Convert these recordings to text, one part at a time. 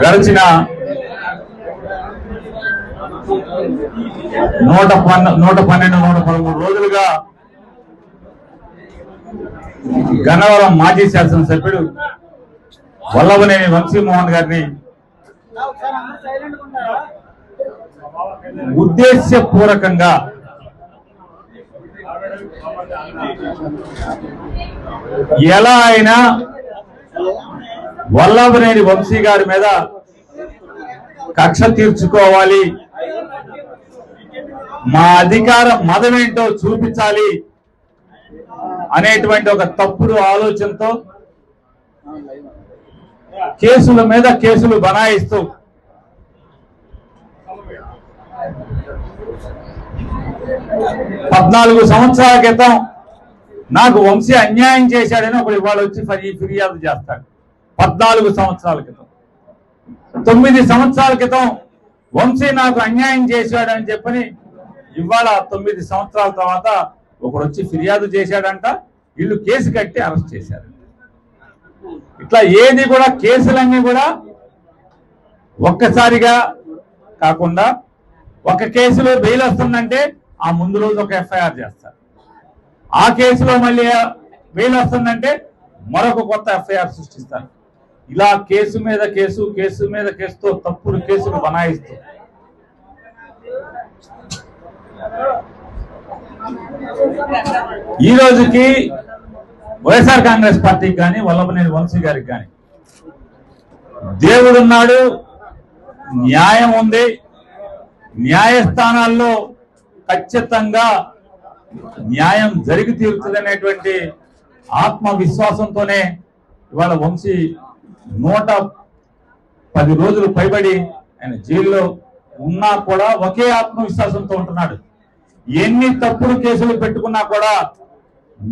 గడిచిన నూట పన్న నూట పన్నెండు నూట పదమూడు రోజులుగా గన్నవరం మాజీ శాసనసభ్యుడు వల్లభనేని వంశీమోహన్ గారిని ఉద్దేశపూర్వకంగా ఎలా అయినా వల్లభనేని వంశీ గారి మీద కక్ష తీర్చుకోవాలి. మా అధికార మదమేంటో చూపించాలి అనేటువంటి ఒక తప్పుడు ఆలోచనతో కేసుల మీద కేసులు బనాయిస్తూ పద్నాలుగు సంవత్సరాల క్రితం నాకు వంశీ అన్యాయం చేశాడని ఒకడు ఇవాళ వచ్చి ఫిర్యాదు చేస్తాడు. పద్నాలుగు సంవత్సరాల క్రితం. తొమ్మిది సంవత్సరాల క్రితం వంశీ నాకు అన్యాయం చేశాడని చెప్పని ఇవాళ తొమ్మిది సంవత్సరాల తర్వాత ఒకడు వచ్చి ఫిర్యాదు చేశాడంట వీళ్ళు కేసు కట్టి అరెస్ట్ చేశారు ఇట్లా ఏది కూడా కేసులన్నీ కూడా ఒక్కసారిగా కాకుండా ఒక కేసులో బెయిల్ వస్తుందంటే ఆ ముందు రోజు ఒక ఎఫ్ఐఆర్ చేస్తారు. ఆ కేసులో మళ్ళీ బెయిల్ వస్తుందంటే మరొక కొత్త ఎఫ్ఐఆర్ సృష్టిస్తారు. ఇలా కేసు మీద కేసు కేసు మీద కేసుతో తప్పుడు కేసులు బనాయిస్తూ. ఈ రోజుకి వైఎస్ఆర్ కాంగ్రెస్ పార్టీకి కానీ వల్లభనేని వంశీ గారికి కానీ దేవుడున్నాడు న్యాయం ఉంది న్యాయస్థానాల్లో ఖచ్చితంగా న్యాయం జరిగి తీరుతుందనేటువంటి ఆత్మవిశ్వాసంతోనే ఇవాళ వంశీ నూట పది రోజులు పైబడి ఆయన జైల్లో ఉన్నా కూడా ఒకే ఆత్మవిశ్వాసంతో ఉంటున్నాడు. ఎన్ని తప్పుడు కేసులు పెట్టుకున్నా కూడా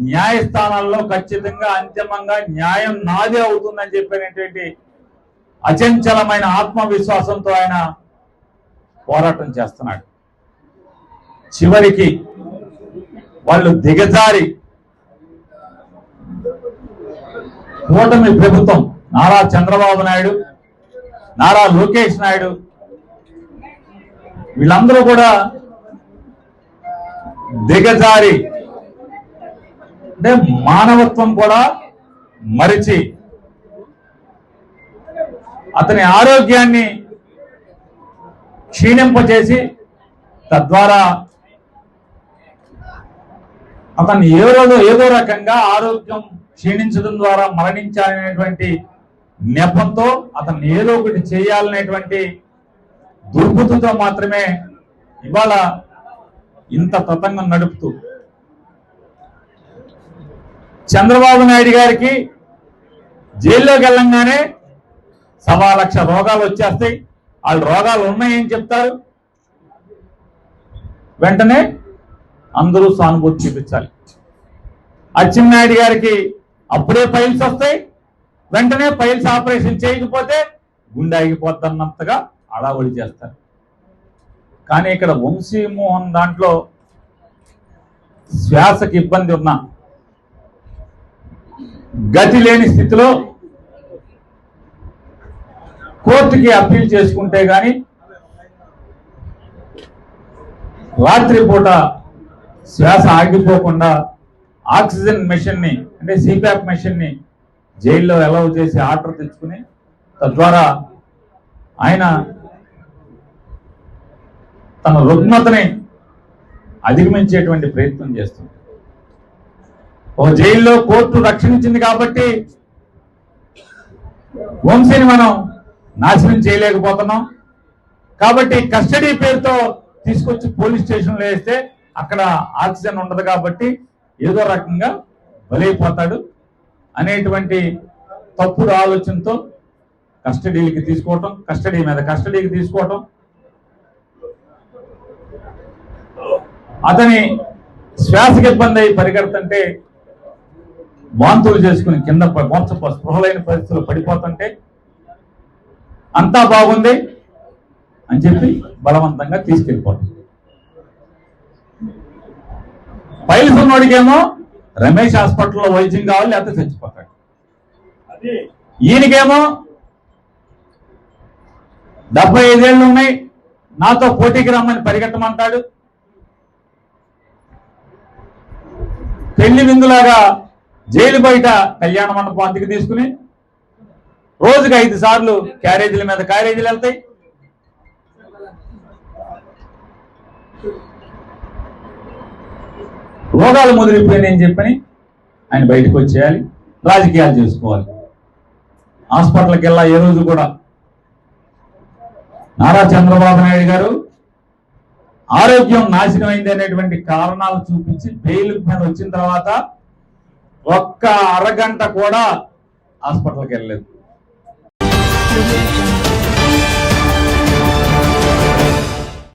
న్యాయస్థానాల్లో ఖచ్చితంగా అంతిమంగా న్యాయం నాదే అవుతుందని చెప్పినటువంటి అచంచలమైన ఆత్మవిశ్వాసంతో ఆయన పోరాటం చేస్తున్నాడు. చివరికి వాళ్ళు దిగజారి కూటమి ప్రభుత్వం నారా చంద్రబాబు నాయుడు నారా లోకేష్ నాయుడు వీళ్ళందరూ కూడా దిగజారి. అంటే మానవత్వం కూడా మరిచి అతని ఆరోగ్యాన్ని క్షీణింపజేసి తద్వారా అతను ఏ రోజు ఏదో రకంగా ఆరోగ్యం క్షీణించడం ద్వారా మరణించాలనేటువంటి నెపంతో అతను ఏదో ఒకటి చేయాలనేటువంటి దుర్బుద్ధితో మాత్రమే ఇవాళ ఇంత తతంగం నడుపుతూ. చంద్రబాబు నాయుడు గారికి జైల్లోకి వెళ్ళంగానే సవా లక్ష రోగాలు వచ్చేస్తాయి. వాళ్ళు రోగాలు ఉన్నాయని చెప్తారు. వెంటనే అందరూ సానుభూతి చూపించాలి. అచ్చెన్నాయుడు గారికి అప్పుడే ఫైల్స్ వస్తాయి వెంటనే ఫైల్స్ ఆపరేషన్ చేయకపోతే గుండె ఆగిపోతున్నంతగా అడావడి చేస్తారు. కానీ ఇక్కడ వంశీమోహన్ దాంట్లో శ్వాసకి ఇబ్బంది ఉన్నా గతి లేని స్థితిలో కోర్టుకి అప్పీల్ చేసుకుంటే కానీ రాత్రిపూట శ్వాస ఆగిపోకుండా ఆక్సిజన్ మెషిన్ని అంటే సిప్యాప్ మెషిన్ని జైల్లో అలౌ చేసి ఆర్డర్ తెచ్చుకుని తద్వారా ఆయన తన రుగ్మతని అధిగమించేటువంటి ప్రయత్నం చేస్తుంది. ఓ జైల్లో కోర్టు రక్షించింది కాబట్టి వంశీని మనం నాశనం చేయలేకపోతున్నాం. కాబట్టి కస్టడీ పేరుతో తీసుకొచ్చి పోలీస్ స్టేషన్లో వేస్తే అక్కడ ఆక్సిజన్ ఉండదు కాబట్టి ఏదో రకంగా బలైపోతాడు అనేటువంటి తప్పుడు ఆలోచనతో కస్టడీకి తీసుకోవటం కస్టడీ మీద కస్టడీకి తీసుకోవటం. అతని శ్వాసకి ఇబ్బంది అయి పరిగెడుతుంటే వాంతులు చేసుకుని కింద మోర్చ స్పృహలైన పరిస్థితులు పడిపోతుంటే అంతా బాగుంది అని చెప్పి బలవంతంగా తీసుకెళ్ళిపోతుంది పైల్స్ ఉన్నోడికేమో రమేష్ హాస్పిటల్లో వైద్యం కావాలి లేకపోతే చచ్చిపోతాడు. ఈయనకేమో డెబ్బై ఐదేళ్ళు ఉన్నాయి నాతో పోటీకి రమ్మని పరిగెట్టమంటాడు పెళ్ళి విందులాగా జైలు బయట కళ్యాణ మండపం అందుకు తీసుకుని రోజుకి ఐదు సార్లు క్యారేజీల మీద క్యారేజీలు వెళ్తాయి. రోగాలు ముదిరిపోయినాయని చెప్పని ఆయన బయటకు వచ్చేయాలి రాజకీయాలు చేసుకోవాలి. హాస్పిటల్కి వెళ్ళా ఏ రోజు కూడా. నారా చంద్రబాబు నాయుడు గారు ఆరోగ్యం నాశనం అయింది అనేటువంటి కారణాలు చూపించి బెయిల్ మీద వచ్చిన తర్వాత ఒక్క అరగంట కూడా హాస్పిటల్కి వెళ్ళలేదు